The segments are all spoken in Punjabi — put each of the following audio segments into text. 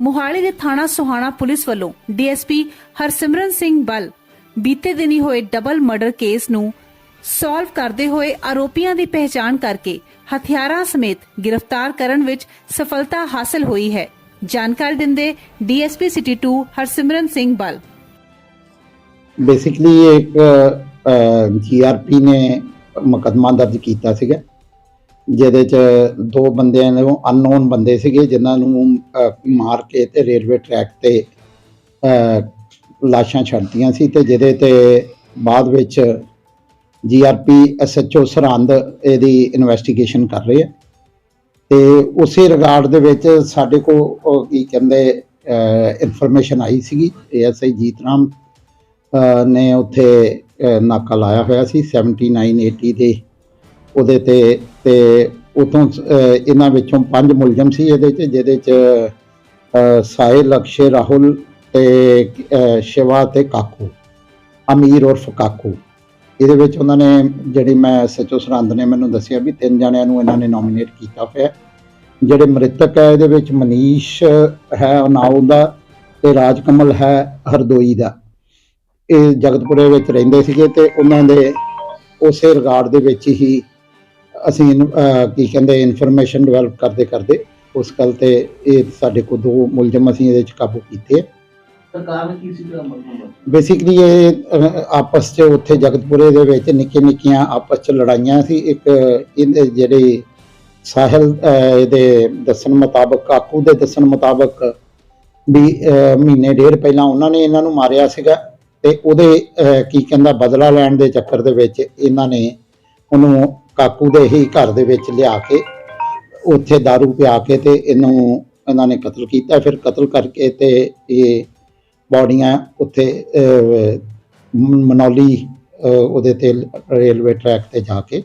ਮੋਹਾਲੀ ਦੇ ਥਾਣਾ ਸੁਹਾਣਾ ਪੁਲਿਸ ਵੱਲੋਂ ਡੀਐਸਪੀ ਹਰਸਿਮਰਨ ਸਿੰਘ ਬਲ ਬੀਤੇ ਦਿਨੀ ਹੋਏ ਡਬਲ ਮਰਡਰ ਕੇਸ ਨੂੰ ਸੋਲਵ ਕਰਦੇ ਹੋਏ ਆਰੋਪੀਆਂ ਦੀ ਪਹਿਚਾਣ ਕਰਕੇ ਹਥਿਆਰਾਂ ਸਮੇਤ ਗ੍ਰਿਫਤਾਰ ਕਰਨ ਵਿੱਚ ਸਫਲਤਾ ਹਾਸਲ ਹੋਈ ਹੈ। ਜਾਣਕਾਰੀ ਦਿੰਦੇ ਡੀਐਸਪੀ ਸਿਟੀ 2 ਹਰਸਿਮਰਨ ਸਿੰਘ ਬਲ। ਬੇਸਿਕਲੀ ਇੱਕ ਜੀਆਰਪੀ ਨੇ ਮੁਕੱਦਮਾ ਦਰਜ ਕੀਤਾ ਸੀਗਾ। ਜਿਹਦੇ ਚ ਦੋ ਬੰਦਿਆਂ ਨੂੰ ਅਨਨੋਨ ਬੰਦੇ ਸੀਗੇ, ਜਿਨ੍ਹਾਂ ਨੂੰ ਮਾਰ ਕੇ ਤੇ ਰੇਲਵੇ ਟਰੈਕ ਤੇ ਲਾਸ਼ਾਂ ਛੱਡਤੀਆਂ ਸੀ ਤੇ ਜਿਹਦੇ ਤੇ ਬਾਅਦ ਵਿੱਚ ਜੀਆਰਪੀ ਐਸਐਚਓ ਸਰਹੰਦ ਇਹਦੀ ਇਨਵੈਸਟੀਗੇਸ਼ਨ ਕਰ ਰਹੇ ਆ। ਤੇ ਉਸੇ ਰਿਗਾਰਡ ਦੇ ਵਿੱਚ ਸਾਡੇ ਕੋਲ ਉਹ ਕੀ ਕਹਿੰਦੇ ਇਨਫੋਰਮੇਸ਼ਨ ਆਈ ਸੀਗੀ। ਏਐਸਆਈ ਜੀਤਰਾਮ ਅਹ ਨੇ ਉੱਥੇ ਨਾਕਾ ਲਾਇਆ ਹੋਇਆ ਸੀ। 7980 ਦੇ ਉਹਦੇ ਤੇ ਤੇ ਉਤੋਂ ਇਹਨਾਂ ਵਿੱਚੋਂ ਪੰਜ ਮੁਲਜ਼ਮ ਸੀ ਇਹਦੇ ਚ ਜਿਹਦੇ ਚ ਅਹ, ਸਾਹਿਲ ਅਕਸ਼ੇ ਰਾਹੁਲ ਤੇ ਸ਼ਿਵਾ ਤੇ ਕਾਕੂ ਅਮੀਰ ਉਰਫ ਕਾਕੂ। ਇਹਦੇ ਵਿੱਚ ਉਹਨਾਂ ਨੇ ਜਿਹੜੀ ਮੈਂ ਸਚੋ ਸਰਹੰਦ ਨੇ ਮੈਨੂੰ ਦੱਸਿਆ ਵੀ ਤਿੰਨ ਜਣਿਆਂ ਨੂੰ ਇਹਨਾਂ ਨੇ ਨੋਮੀਨੇਟ ਕੀਤਾ ਹੋਇਆ ਜਿਹੜੇ ਮ੍ਰਿਤਕ ਹੈ ਇਹਦੇ ਵਿੱਚ ਮਨੀਸ਼ ਹੈ ਉਨਾਓ ਦਾ ਤੇ ਰਾਜਕਮਲ ਹੈ ਹਰਦੋਈ ਦਾ। ਇਹ ਜਗਤਪੁਰੇ ਵਿੱਚ ਰਹਿੰਦੇ ਸੀਗੇ ਤੇ ਉਹਨਾਂ ਦੇ ਉਸੇ ਰਿਗਾਰਡ ਦੇ ਵਿੱਚ ਹੀ ਅਸੀਂ ਕੀ ਕਹਿੰਦੇ ਇਨਫੋਰਮੇਸ਼ਨ ਡਿਵੈਲਪ ਕਰਦੇ ਕਰਦੇ ਉਸ ਗੱਲ ਤੇ ਇਹ ਸਾਡੇ ਕੋਲ ਦੋ ਮੁਲਜ਼ਮ ਅਸੀਂ ਇਹਦੇ ਚ ਕਾਬੂ ਕੀਤੇ ਸਰਕਾਰ ਨੇ ਕੀ ਸੀ ਦਾ ਮਤਲਬ ਬੇਸਿਕਲੀ ਇਹ ਆਪਸ ਚ ਉੱਥੇ ਜਗਤਪੁਰੇ ਦੇ ਵਿੱਚ ਨਿੱਕੀ ਨਿੱਕੀਆਂ ਆਪਸ ਚ ਲੜਾਈਆਂ ਸੀ। ਇੱਕ ਇਹਦੇ ਜਿਹੜੇ ਸਾਹਿਲ ਇਹਦੇ ਦੱਸਣ ਮੁਤਾਬਕ ਕਾਕੂ ਦੇ ਦੱਸਣ ਮੁਤਾਬਕ ਵੀ ਮਹੀਨੇ ਡੇਢ ਪਹਿਲਾਂ ਉਹਨਾਂ ਨੇ ਇਹਨਾਂ ਨੂੰ ਮਾਰਿਆ ਸੀਗਾ ਤੇ ਉਹਦੇ ਕੀ ਕਹਿੰਦਾ ਬਦਲਾ ਲੈਣ ਦੇ ਚੱਕਰ ਦੇ ਵਿੱਚ ਇਹਨਾਂ ਨੇ ਉਹਨੂੰ ਕਾਕੂ ਦੇ ਹੀ ਘਰ ਦੇ ਵਿੱਚ ਲਿਆ ਕੇ ਉੱਥੇ दारू ਪਿਆ ਕੇ ਤੇ ਇਹਨੂੰ ਇਹਨਾਂ ਨੇ ਕਤਲ ਕੀਤਾ। ਫਿਰ ਕਤਲ ਕਰਕੇ ਤੇ ਇਹ ਬੋਡੀਆਂ ਉੱਥੇ ਮਨੌਲੀ ਉਹਦੇ ਤੇ ਰੇਲਵੇ ਟਰੈਕ ਤੇ ਜਾ ਕੇ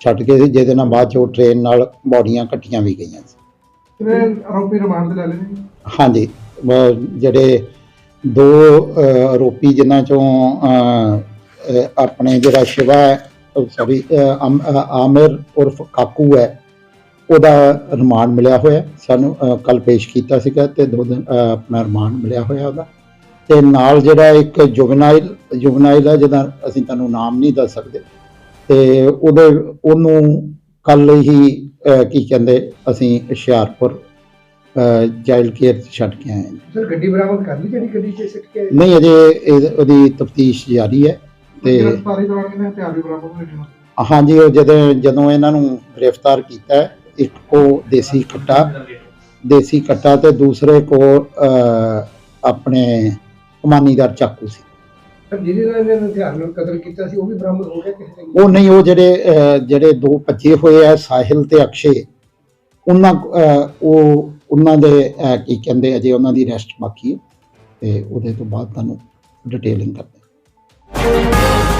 ਛੱਡ ਕੇ ਸੀ ਜਿਹਦੇ ਨਾਲ ਬਾਅਦ ਚ ਟ੍ਰੇਨ ਨਾਲ ਬੋਡੀਆਂ ਕੱਟੀਆਂ ਵੀ ਗਈਆਂ ਸੀ। ਕਿਵੇਂ ਆਰੋਪੀ ਰਿਮਾਂਡ ਤੇ ਲੈ ਲਏ ਨੇ? ਹਾਂਜੀ ਜਿਹੜੇ ਦੋ ਆਰੋਪੀ ਜਿਨ੍ਹਾਂ ਚੋਂ ਆਪਣੇ ਜਿਹੜਾ ਸ਼ਿਵਾ ਸੌਰੀ ਆਮਿਰ ਉਰਫ ਕਾਕੂ ਹੈ। ਉਹਦਾ ਰਿਮਾਂਡ ਮਿਲਿਆ ਹੋਇਆ। ਸਾਨੂੰ ਕੱਲ ਪੇਸ਼ ਕੀਤਾ ਸੀਗਾ ਤੇ ਦੋ ਦਿਨ ਆਪਣਾ ਰਿਮਾਂਡ ਮਿਲਿਆ ਹੋਇਆ ਉਹਦਾ। ਤੇ ਨਾਲ ਜਿਹੜਾ ਇੱਕ ਜੁਵਨਾਈਲ ਜੁਵਨਾਈਲ ਹੈ ਜਿਹਦਾ ਅਸੀਂ ਤੁਹਾਨੂੰ ਨਾਮ ਨਹੀਂ ਦੱਸ ਸਕਦੇ। ਤੇ ਉਹਦੇ ਉਹਨੂੰ ਕੱਲ ਹੀ ਕੀ ਕਹਿੰਦੇ ਅਸੀਂ ਹੁਸ਼ਿਆਰਪੁਰ ਚਾਈਲਡ ਕੇਅਰ ਛੱਡ ਕੇ ਆਏ। ਸਰ ਗੱਡੀ ਬਰਾਮਦ ਕਰ ਲਈ ਜਿਹੜੀ ਗੱਡੀ 'ਚ ਸਿੱਟ ਕੇ ਨਹੀਂ ਅਜੇ ਉਹਦੀ ਤਫਤੀਸ਼ ਜਾਰੀ ਹੈ। ਤੇ ਗ੍ਰਿਫਤਾਰੀ ਦੌਰਾਨ ਕਿੰਨੇ ਹਥਿਆਰ ਵੀ ਬਰਾਮਦ ਹੋਏ ਨੇ? ਹਾਂਜੀ ਉਹ ਜਦੋਂ ਜਦੋਂ ਇਹਨਾਂ ਨੂੰ ਗ੍ਰਿਫਤਾਰ ਕੀਤਾ ਇੱਕ ਕੋ ਦੇਸੀ ਕੱਟਾ ਦੇਸੀ ਕੱਟਾ ਤੇ ਦੂਸਰੇ ਕੋ ਆਪਣੇ ਕਮਾਨੀਦਾਰ ਚਾਕੂ ਸੀ। ਸਰ ਜਿਹਦੇ ਨਾਲ ਇਹਨਾਂ ਨੇ ਹਥਿਆਰ ਨਾਲ ਕਤਲ ਕੀਤਾ ਸੀ ਉਹ ਵੀ ਬਰਾਮਦ ਹੋ ਗਿਆ ਕਿਸੇ ਨੇ ਉਹ ਨਹੀਂ ਉਹ ਜਿਹੜੇ ਜਿਹੜੇ ਦੋ ਭੱਜੇ ਹੋਏ ਆ ਸਾਹਿਲ ਤੇ ਅਕਸ਼ੇ ਉਹਨਾਂ ਉਹ ਉਹਨਾਂ ਦੇ ਕੀ ਕਹਿੰਦੇ ਅਜੇ ਉਹਨਾਂ ਦੀ ਰੈਸਟ ਬਾਕੀ ਹੈ। ਤੇ ਉਹਦੇ ਤੋਂ ਬਾਅਦ ਤੁਹਾਨੂੰ ਡਿਟੇਲਿੰਗ ਕਰਦੇ ਹਾਂ।